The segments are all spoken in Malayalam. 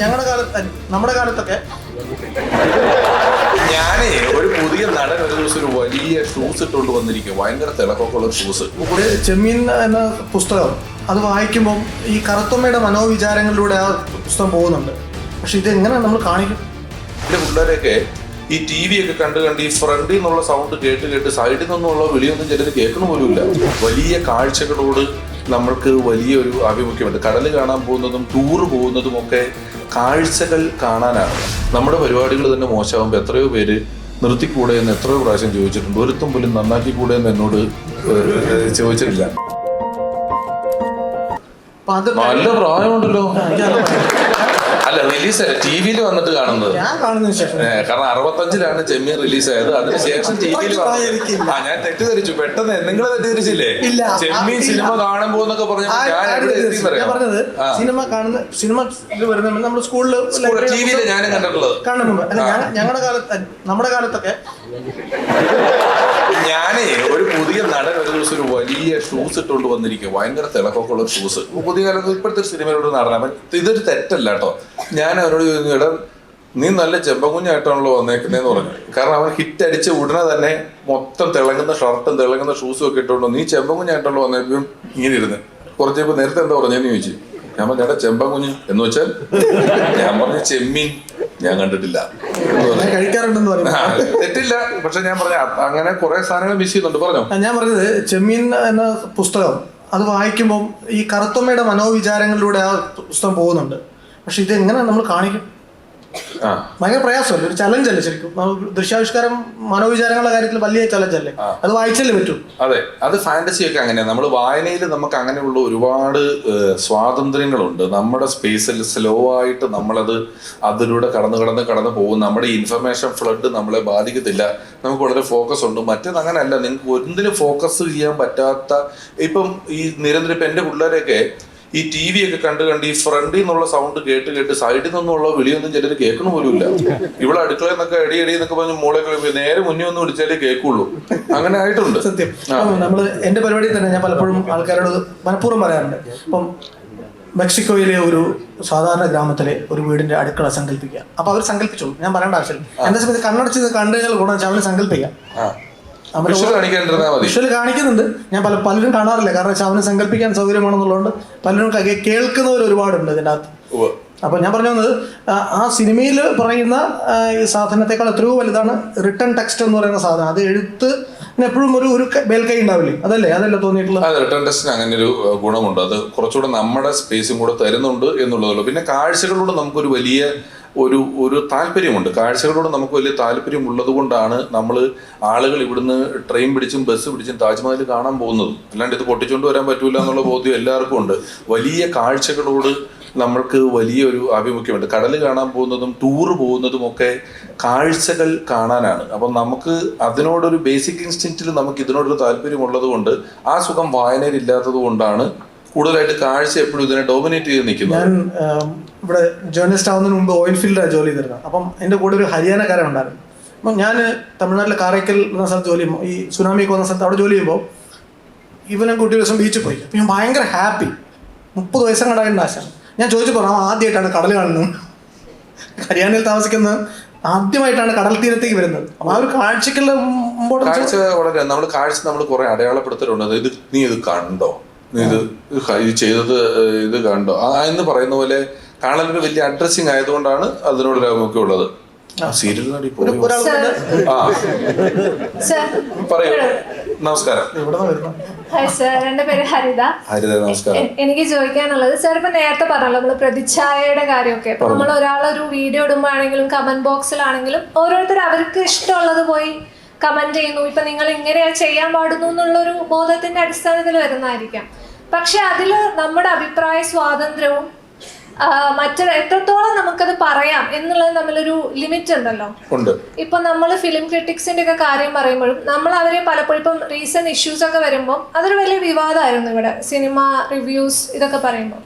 ഞങ്ങളുടെ കാലത്ത് നമ്മുടെ കാലത്തൊക്കെ ഞാനേ ഒരു പുതിയ നടൻ ഒരു ദിവസം ഒരു വലിയ ഷൂസ് ഇട്ടുകൊണ്ട് വന്നിരിക്കും ഭയങ്കര തിളക്കമൊക്കെ ഉള്ള ഷൂസ് ഒരു ചെമ്മീൻ എന്ന പുസ്തകം. അത് വായിക്കുമ്പോൾ ഈ കറുത്തമ്മയുടെ മനോവിചാരങ്ങളിലൂടെ ആ പുസ്തകം പോകുന്നുണ്ട്. പക്ഷെ ഇത് എങ്ങനെ നമ്മൾ കാണിക്കും എന്റെ പിള്ളേരെയൊക്കെ ഈ ടി വി ഒക്കെ കണ്ട് കണ്ട് ഈ ഫ്രണ്ടിൽ നിന്നുള്ള സൗണ്ട് കേട്ട് കേട്ട് സൈഡിൽ നിന്നുള്ള വിളിയൊന്നും ചിലർ കേൾക്കണ ഇല്ല. വലിയ കാഴ്ചകളോട് നമ്മൾക്ക് വലിയൊരു ആഭിമുഖ്യമുണ്ട്. കടൽ കാണാൻ പോകുന്നതും ടൂർ പോകുന്നതുമൊക്കെ കാഴ്ചകൾ കാണാനാണ്. നമ്മുടെ പരിപാടികൾ തന്നെ മോശമാകുമ്പോൾ എത്രയോ പേര് നിർത്തിക്കൂടെ എന്ന് എത്രയോ പ്രാവശ്യം ചോദിച്ചിട്ടുണ്ട്. ഒരുത്തും പോലും നന്നാക്കി കൂടെ എന്ന് എന്നോട് ചോദിച്ചിട്ടില്ല. നല്ല പ്രായമുണ്ടല്ലോ. അല്ല റിലീസ് ടി വിയിൽ വന്നിട്ട് കാണുന്നത്. കാരണം അറുപത്തഞ്ചിലാണ് ചെമ്മീൻ റിലീസ് ആയത്. അതിനുശേഷം ടി വിയിൽ. ആ ഞാൻ തെറ്റിദ്ധരിച്ചു. പെട്ടെന്ന് നിങ്ങൾ തെറ്റിദ്ധരിച്ചില്ലേ. ചെമ്മീൻ സിനിമ. കാണുമ്പോ എന്നൊക്കെ പറഞ്ഞു ഞാൻ പറഞ്ഞത് സിനിമ കാണുന്ന സിനിമ വരുന്ന നമ്മൾ സ്കൂളിൽ ടി വിയിൽ ഞാനും കണ്ടിട്ടുള്ളത്. അല്ല ഞങ്ങളുടെ കാലത്ത് നമ്മുടെ കാലത്തൊക്കെ ഞാനേ ഒരു പുതിയ നടൻ ഒരു ദിവസം ഒരു വലിയ ഷൂസ് ഇട്ടുകൊണ്ട് വന്നിരിക്കും ഭയങ്കര തിളക്കമൊക്കെ ഉള്ള ഷൂസ് പുതിയ കാലത്ത് ഇപ്പോഴത്തെ സിനിമയിലൂടെ നടന്ന നടനം. ഇതൊരു തെറ്റല്ല കേട്ടോ. ഞാൻ അവരോട് ചോദിച്ചു ഇടം നീ നല്ല ചെമ്പകുഞ്ഞായിട്ടാണല്ലോ വന്നേക്കുന്നതെന്ന് പറഞ്ഞു. കാരണം അവൻ ഹിറ്റ് അടിച്ച ഉടനെ തന്നെ മൊത്തം തിളങ്ങുന്ന ഷർട്ടും തിളങ്ങുന്ന ഷൂസും ഒക്കെ ഇട്ടുകൊണ്ട് നീ ചെമ്പകുഞ്ഞായിട്ടാണല്ലോ വന്നേക്കും ഇങ്ങനെ ഇരുന്ന്. കുറച്ച് നേരത്തെ എന്താ പറഞ്ഞെന്ന് ചോദിച്ചു. ഞാൻ പറഞ്ഞു എടാ ചെമ്പകുഞ്ഞ്. എന്ന് വെച്ചാൽ ഞാൻ പറഞ്ഞ ചെമ്മീൻ. ഞാൻ കണ്ടിട്ടില്ല. പറഞ്ഞു കഴിക്കാറുണ്ടെന്ന് പറയുന്നത് തെറ്റില്ല. പക്ഷെ ഞാൻ പറഞ്ഞ അങ്ങനെ കുറെ സാധനങ്ങൾ മിസ് ചെയ്യുന്നുണ്ട്. പറഞ്ഞോ? ഞാൻ പറഞ്ഞത് ചെമ്മീൻ എന്ന പുസ്തകം അത് വായിക്കുമ്പോൾ ഈ കറുത്തമ്മയുടെ മനോവിചാരങ്ങളിലൂടെ ആ പുസ്തകം പോകുന്നുണ്ട്. പക്ഷെ ഇത് എങ്ങനെ നമ്മൾ കാണിക്കും? ഭയങ്കര പ്രയാസമല്ലേ? ഒരു ചലഞ്ച് അല്ലേ ശരിക്കും? ദൃശ്യാവിഷ്കാരം മനോവിചാരങ്ങളുടെ കാര്യത്തിൽ വലിയ ചലഞ്ച് അല്ലേ? അത് വായിച്ചല്ലേ പറ്റൂ? അതെ. അത് ഫാന്റസി ഒക്കെ അങ്ങനെയാണ് നമ്മൾ വായനയിൽ നമുക്ക് അങ്ങനെയുള്ള ഒരുപാട് സ്വാതന്ത്ര്യങ്ങളുണ്ട്. നമ്മുടെ സ്പേസിൽ സ്ലോ ആയിട്ട് നമ്മളത് അതിലൂടെ കടന്നു കടന്ന് കടന്നു പോകും. നമ്മുടെ ഇൻഫർമേഷൻ ഫ്ലഡ് നമ്മളെ ബാധിക്കത്തില്ല. നമുക്ക് വളരെ ഫോക്കസ് ഉണ്ട്. മറ്റേത് അങ്ങനെയല്ല. നിങ്ങൾക്ക് ഒന്നിനും ഫോക്കസ് ചെയ്യാൻ പറ്റാത്ത ഇപ്പം ഈ നിരന്തരം ഇപ്പം എന്റെ പിള്ളേരെയൊക്കെ ഈ ടി വി ഒക്കെ കണ്ട് കണ്ട് ഈ ഫ്രണ്ടിൽ നിന്നുള്ള സൗണ്ട് കേട്ട് കേട്ട് സൈഡിൽ നിന്നുള്ള വിളിയൊന്നും ചിലർ കേൾക്കണ പോലുമില്ല. ഇവിടെ അടുക്കള എന്നൊക്കെ അടി അടി എന്നൊക്കെ പറഞ്ഞ് മോളെ നേരെ മുന്നേ ഒന്ന് വിളിച്ചാലേ കേൾക്കുള്ളൂ. അങ്ങനെ ആയിട്ടുണ്ട്. സത്യം. നമ്മൾ എന്റെ പരിപാടി തന്നെ ഞാൻ പലപ്പോഴും ആൾക്കാരോട് മനഃപൂർവം പറയാറുണ്ട്. ഇപ്പം മെക്സിക്കോയിലെ ഒരു സാധാരണ ഗ്രാമത്തിലെ ഒരു വീടിന്റെ അടുക്കള സങ്കല്പിക്കുക. അപ്പൊ അവർ സങ്കല്പിച്ചോളൂ. ഞാൻ പറയേണ്ട ആവശ്യമില്ല. എന്താ സമയത്ത് കണ്ണടച്ച് കണ്ടു കഴിഞ്ഞാൽ ഗുണം വെച്ചാൽ അവർ വിഷ്വൽ കാണിക്കുന്നുണ്ട്. ഞാൻ പല പലരും കാണാറില്ല. കാരണം വെച്ചാൽ അവന് സങ്കല്പിക്കാൻ സൗകര്യമാണെന്നുള്ളതുകൊണ്ട് പലരും കേൾക്കുന്നവർ ഒരുപാടുണ്ട് ഇതിന്റെ അകത്ത് അപ്പൊ അപ്പോൾ ഞാൻ പറഞ്ഞു വന്നത് ആ, സിനിമയിൽ പറയുന്ന ഈ സാധനത്തെക്കാൾ എത്രയോ വലുതാണ് റിട്ടേൺ ടെക്സ്റ്റ് എന്ന് പറയുന്ന സാധനം. അത് എഴുത്ത് എപ്പോഴും ഒരു ഒരു മേൽക്കൈ ഉണ്ടാവില്ലേ? അതല്ലേ? അതല്ലേ തോന്നിയിട്ടുള്ളത്? അത് റിട്ടേൺ ടെസ്റ്റിന് അങ്ങനെ ഒരു ഗുണമുണ്ട്. അത് കുറച്ചുകൂടെ നമ്മുടെ സ്പേസും കൂടെ തരുന്നുണ്ട് എന്നുള്ളതല്ലോ പിന്നെ കാഴ്ചകളോട് നമുക്കൊരു വലിയ ഒരു ഒരു താല്പര്യമുണ്ട്. കാഴ്ചകളോട് നമുക്ക് വലിയ താല്പര്യം ഉള്ളത് കൊണ്ടാണ് നമ്മൾ ആളുകൾ ഇവിടുന്ന് ട്രെയിൻ പിടിച്ചും ബസ് പിടിച്ചും താജ്മഹൽ കാണാൻ പോകുന്നത്. അല്ലാണ്ട് ഇത് പൊട്ടിച്ചുകൊണ്ട് വരാൻ പറ്റൂല എന്നുള്ള ബോധ്യം എല്ലാവർക്കും ഉണ്ട്. വലിയ കാഴ്ചകളോട് നമ്മൾക്ക് വലിയൊരു ആഭിമുഖ്യമുണ്ട്. കടൽ കാണാൻ പോകുന്നതും ടൂർ പോകുന്നതും ഒക്കെ കാഴ്ചകൾ കാണാനാണ്. അപ്പം നമുക്ക് അതിനോടൊരു ബേസിക് ഇൻസ്റ്റിങ്റ്റിൽ നമുക്ക് ഇതിനോടൊരു താല്പര്യമുള്ളത് കൊണ്ട് ആ സുഖം വായനയിൽ ഇല്ലാത്തത് കൊണ്ടാണ് കൂടുതലായിട്ട് കാഴ്ച എപ്പോഴും ഇതിനെ ഡോമിനേറ്റ് ചെയ്ത് നിൽക്കുന്നത് ഞാൻ ഇവിടെ ജേർണലിസ്റ്റ് ആവുന്നതിന് മുമ്പ് ഓയിൽ ഫീൽഡിലാണ് ജോലി ചെയ്തിരുന്നത് അപ്പം എന്റെ കൂടെ ഒരു ഹരിയാനക്കാരൻ ഉണ്ടായിരുന്നു അപ്പം ഞാൻ തമിഴ്നാട്ടിലെ കാറയ്ക്കൽ എന്ന സ്ഥലത്ത് ജോലി ചെയ്യുമ്പോൾ ഈ സുനാമിക്ക് വന്ന സ്ഥലത്ത് അവിടെ ജോലി ചെയ്യുമ്പോൾ ഇവനെ കൂട്ടി ഒരു ദിവസം ബീച്ചിൽ പോയി അപ്പം ഞാൻ ഭയങ്കര ഹാപ്പി മുപ്പത് വയസ്സം കണ്ടാകേണ്ട ആശാണ് ഞാൻ ചോദിച്ചു അവൻ ആദ്യമായിട്ടാണ് കടൽ കാണുന്നത് ഹരിയാനയിൽ താമസിക്കുന്ന ആദ്യമായിട്ടാണ് കടൽ തീരത്തേക്ക് വരുന്നത് ആ ഒരു കാഴ്ചക്കുള്ള കാഴ്ച വളരെ നമ്മൾ കാഴ്ച നമ്മൾ കുറെ അടയാളപ്പെടുത്തലുണ്ട് ഇത് നീ ഇത് കണ്ടോ ഇത് ചെയ്തത് ഇത് കണ്ടോ. ആ എന്ന് പറയുന്ന പോലെ കാണലൊരു വലിയ അഡ്രസ്സിങ് ആയതുകൊണ്ടാണ് അതിനോട് ആഭിമുഖ്യം ഉള്ളത്. സീരിയൽ നടി പറയൂ. നമസ്കാരം. ഹായ് സർ എന്റെ പേര് ഹരിത. ഹരിത നമസ്കാരം. എനിക്ക് ചോദിക്കാനുള്ളത് സർ ഇപ്പൊ നേരത്തെ പറഞ്ഞല്ലോ നമ്മൾ പ്രതിച്ഛായയുടെ കാര്യമൊക്കെ. നമ്മൾ ഒരാളൊരു വീഡിയോ ഇടുമ്പോഴാണെങ്കിലും കമന്റ് ബോക്സിലാണെങ്കിലും ഓരോരുത്തർ അവർക്ക് ഇഷ്ടമുള്ളത് പോയി കമന്റ് ചെയ്യുന്നു. ഇപ്പൊ നിങ്ങൾ എങ്ങനെയാ ചെയ്യാൻ പാടുന്നു എന്നുള്ളൊരു ബോധത്തിന്റെ അടിസ്ഥാനത്തിൽ വരുന്നതായിരിക്കാം. പക്ഷെ അതിൽ നമ്മുടെ അഭിപ്രായ സ്വാതന്ത്ര്യവും മറ്റേ എത്രത്തോളം നമുക്കത് പറയാം എന്നുള്ളത് തമ്മിലൊരു ലിമിറ്റ് ഉണ്ടല്ലോ. ഉണ്ട്. ഇപ്പൊ നമ്മൾ ഫിലിം ക്രിറ്റിക്സിന്റെ ഒക്കെ കാര്യം പറയുമ്പോഴും നമ്മൾ അവരെ പലപ്പോഴും ഇപ്പം റീസെന്റ് ഇഷ്യൂസ് ഒക്കെ വരുമ്പോൾ അതൊരു വലിയ വിവാദമായിരുന്നു ഇവിടെ. സിനിമ റിവ്യൂസ് ഇതൊക്കെ പറയുമ്പോൾ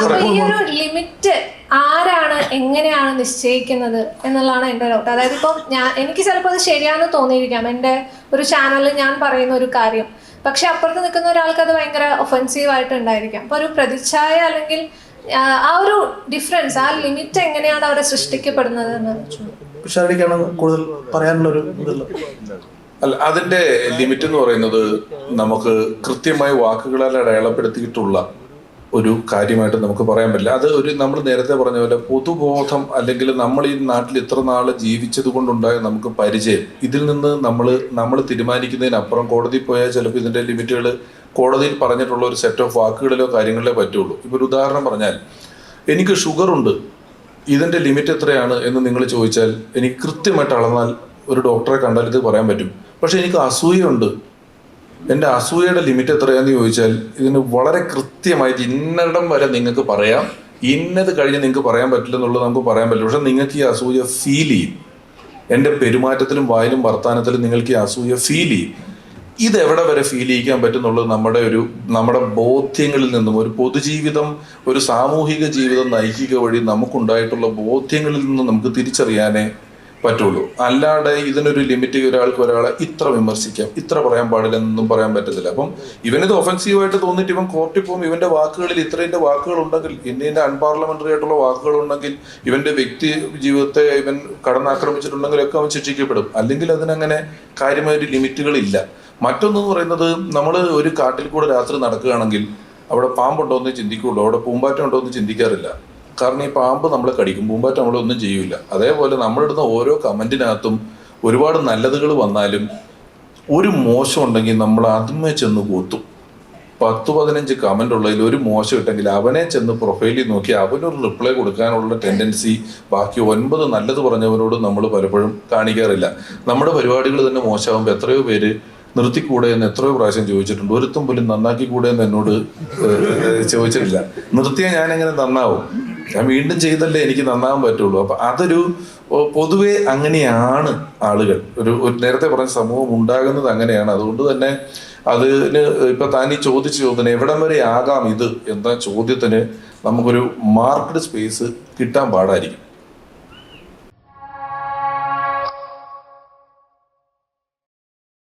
അപ്പൊ ഈ ഒരു ലിമിറ്റ് ആരാണ് എങ്ങനെയാണ് നിശ്ചയിക്കുന്നത് എന്നുള്ളതാണ് എന്റെ ഡൗട്ട് അതായത് ഇപ്പം ഞാൻ എനിക്ക് ചിലപ്പോൾ അത് ശരിയാണെന്ന് തോന്നിയിരിക്കാം. എന്റെ ഒരു ചാനലിൽ ഞാൻ പറയുന്ന ഒരു കാര്യം. പക്ഷെ അപ്പുറത്ത് നിൽക്കുന്ന ഒരാൾക്ക് അത് ഭയങ്കര ഒഫൻസീവ് ആയിട്ട് ഉണ്ടായിരിക്കാം. അപ്പോൾ ഒരു പ്രതിച്ഛായ അല്ലെങ്കിൽ ആ, ഒരു ഡിഫറൻസ് ആ ലിമിറ്റ് എങ്ങനെയാണ് അവിടെ സൃഷ്ടിക്കപ്പെടുന്നത് എന്ന് കൂടുതൽ പറയാനുള്ള ഒരു അല്ല അതിന്റെ ലിമിറ്റ് എന്ന് പറയുന്നത് നമുക്ക് കൃത്യമായി വാക്കുകളാൽ അടയാളപ്പെടുത്തിയിട്ടുള്ള ഒരു കാര്യമായിട്ട് നമുക്ക് പറയാൻ പറ്റില്ല. അത് ഒരു നമ്മൾ നേരത്തെ പറഞ്ഞ പോലെ പൊതുബോധം അല്ലെങ്കിൽ നമ്മൾ ഈ നാട്ടിൽ ഇത്ര നാൾ ജീവിച്ചത് കൊണ്ടുണ്ടായ നമുക്ക് പരിചയം. ഇതിൽ നിന്ന് നമ്മൾ നമ്മൾ തീരുമാനിക്കുന്നതിനപ്പുറം കോടതി പോയാൽ ചിലപ്പോൾ ഇതിന്റെ ലിമിറ്റുകൾ കോടതിയിൽ പറഞ്ഞിട്ടുള്ള ഒരു സെറ്റ് ഓഫ് വാക്കുകളിലോ കാര്യങ്ങളിലോ പറ്റുള്ളൂ. ഇപ്പോൾ ഒരു ഉദാഹരണം പറഞ്ഞാൽ എനിക്ക് ഷുഗർ ഉണ്ട്. ഇതിന്റെ ലിമിറ്റ് എത്രയാണ് എന്ന് നിങ്ങൾ ചോദിച്ചാൽ എനിക്ക് കൃത്യമായിട്ട് അളന്നാൽ ഒരു ഡോക്ടറെ കണ്ടാൽ ഇത് പറയാൻ പറ്റും. പക്ഷേ എനിക്ക് അസൂയുണ്ട് എന്റെ അസൂയയുടെ ലിമിറ്റ് എത്രയാണെന്ന് ചോദിച്ചാൽ ഇതിന് വളരെ കൃത്യമായിട്ട് ഇന്നടം വരെ നിങ്ങൾക്ക് പറയാം. ഇന്നത് കഴിഞ്ഞ് നിങ്ങൾക്ക് പറയാൻ പറ്റില്ല എന്നുള്ളത് നമുക്ക് പറയാൻ പറ്റില്ല. പക്ഷെ നിങ്ങൾക്ക് ഈ അസൂയ ഫീൽ ചെയ്യും. എന്റെ പെരുമാറ്റത്തിലും വായിലും വർത്താനത്തിലും നിങ്ങൾക്ക് ഈ അസൂയ ഫീൽ ചെയ്യും. ഇതെവിടെ വരെ ഫീൽ ചെയ്യിക്കാൻ പറ്റുന്നുള്ളത് നമ്മുടെ ഒരു നമ്മുടെ ബോധ്യങ്ങളിൽ നിന്നും ഒരു പൊതുജീവിതം ഒരു സാമൂഹിക ജീവിതം നയിക്കുക വഴി നമുക്കുണ്ടായിട്ടുള്ള ബോധ്യങ്ങളിൽ നിന്നും നമുക്ക് തിരിച്ചറിയാനേ പറ്റുള്ളൂ. അല്ലാതെ ഇതിനൊരു ലിമിറ്റ് ഒരാൾക്ക് ഒരാളെ ഇത്ര വിമർശിക്കാം ഇത്ര പറയാൻ പാടില്ല എന്നൊന്നും പറയാൻ പറ്റത്തില്ല. അപ്പം ഇവനിത് ഒഫൻസീവായിട്ട് തോന്നിയിട്ട് ഇവൻ കോർട്ടിൽ പോകും ഇവന്റെ വാക്കുകളിൽ ഇത്രേന്റെ വാക്കുകൾ ഉണ്ടെങ്കിൽ ഇന്ത്യന്റെ അൺപാർലമെന്ററി ആയിട്ടുള്ള വാക്കുകൾ ഉണ്ടെങ്കിൽ ഇവന്റെ വ്യക്തി ജീവിതത്തെ ഇവൻ കടന്നാക്രമിച്ചിട്ടുണ്ടെങ്കിലൊക്കെ അവൻ ശിക്ഷിക്കപ്പെടും. അല്ലെങ്കിൽ അതിനങ്ങനെ കാര്യമായ ഒരു ലിമിറ്റുകളില്ല മറ്റൊന്നെന്ന് പറയുന്നത് നമ്മൾ ഒരു കാട്ടിൽ കൂടെ രാത്രി നടക്കുകയാണെങ്കിൽ അവിടെ പാമ്പുണ്ടോ എന്ന് ചിന്തിക്കുള്ളൂ അവിടെ പൂമ്പാറ്റം ഉണ്ടോ എന്ന് ചിന്തിക്കാറില്ല. കാരണം ഈ പാമ്പ് നമ്മളെ കടിക്കും പൂമ്പാറ്റ നമ്മളൊന്നും ചെയ്യൂല. അതേപോലെ നമ്മളിടുന്ന ഓരോ കമന്റിനകത്തും ഒരുപാട് നല്ലതുകൾ വന്നാലും ഒരു മോശം ഉണ്ടെങ്കിൽ നമ്മൾ അതുമേ ചെന്ന് കൂത്തും. പത്ത് പതിനഞ്ച് കമന്റ് ഉള്ളതിൽ ഒരു മോശം ഇട്ടെങ്കിൽ അവനെ ചെന്ന് പ്രൊഫൈലിൽ നോക്കി അവനൊരു റിപ്ലൈ കൊടുക്കാനുള്ള ടെൻഡൻസി ബാക്കി ഒൻപത് നല്ലത് പറഞ്ഞവരോട് നമ്മൾ പലപ്പോഴും കാണിക്കാറില്ല. നമ്മുടെ പരിപാടികൾ തന്നെ മോശമാകുമ്പോൾ എത്രയോ പേര് നിർത്തിക്കൂടെ എന്ന് എത്രയോ പ്രാവശ്യം ചോദിച്ചിട്ടുണ്ട്. ഒരുത്തും പോലും നന്നാക്കി കൂടെ എന്ന് എന്നോട് ചോദിച്ചിട്ടില്ല. നിർത്തിയാൽ ഞാൻ എങ്ങനെ നന്നാവും? ഞാൻ വീണ്ടും ചെയ്തല്ലേ എനിക്ക് നന്നാവാൻ പറ്റുള്ളൂ. അപ്പൊ അതൊരു പൊതുവെ അങ്ങനെയാണ് ആളുകൾ. ഒരു ഒരു നേരത്തെ പറഞ്ഞ സമൂഹം ഉണ്ടാകുന്നത് അങ്ങനെയാണ്. അതുകൊണ്ട് തന്നെ അതിന് ഇപ്പൊ താൻ ഈ ചോദിച്ച ചോദ്യം എവിടം വരെ ആകാം ഇത് എന്ന ചോദ്യത്തിന് നമുക്കൊരു മാർക്കറ്റ് സ്പേസ് കിട്ടാൻ പാടായിരിക്കും.